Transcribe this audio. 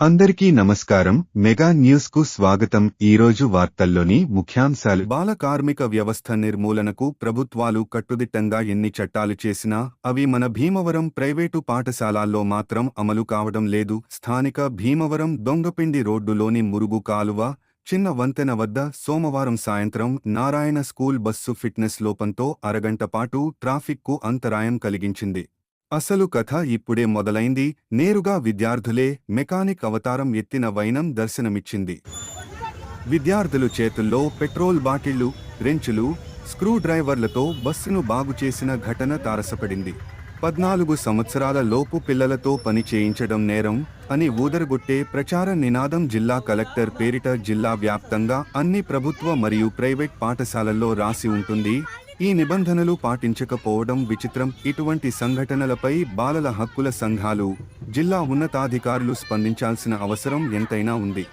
అందరికీ నమస్కారం. మెగా న్యూస్కు స్వాగతం. ఈరోజు వార్తల్లోని ముఖ్యాంశాలు. బాల కార్మిక వ్యవస్థ నిర్మూలనకు ప్రభుత్వాలు కట్టుదిట్టంగా ఎన్ని చట్టాలు చేసినా అవి మన భీమవరం ప్రైవేటు పాఠశాలల్లో మాత్రం అమలు కావడం లేదు. స్థానిక భీమవరం దొంగపిండి రోడ్డులోని మురుగు కాలువ చిన్న వంతెన వద్ద సోమవారం సాయంత్రం నారాయణ స్కూల్ బస్సు ఫిట్నెస్ లోపంతో అరగంట పాటు ట్రాఫిక్కు అంతరాయం కలిగించింది. అసలు కథ ఇప్పుడే మొదలైంది. నేరుగా విద్యార్థులే మెకానిక్ అవతారం ఎత్తిన వైనం దర్శనమిచ్చింది. విద్యార్థులు చేతుల్లో పెట్రోల్ బాటిళ్ళు రెంచులు స్క్రూ డ్రైవర్లతో బస్సును బాగుచేసిన ఘటన తారసపడింది. పద్నాలుగు సంవత్సరాల లోపు పిల్లలతో పని చేయించడం నేరం అని ఊదరగొట్టే ప్రచార నినాదం జిల్లా కలెక్టర్ పేరిట జిల్లా వ్యాప్తంగా అన్ని ప్రభుత్వ మరియు ప్రైవేట్ పాఠశాలల్లో రాసి ఉంటుంది. ఈ నిబంధనలు పాటించకపోవడం విచిత్రం. ఇటువంటి సంఘటనలపై బాలల హక్కుల సంఘాలు జిల్లా ఉన్నతాధికారులు స్పందించాల్సిన అవసరం ఎంతైనా ఉంది.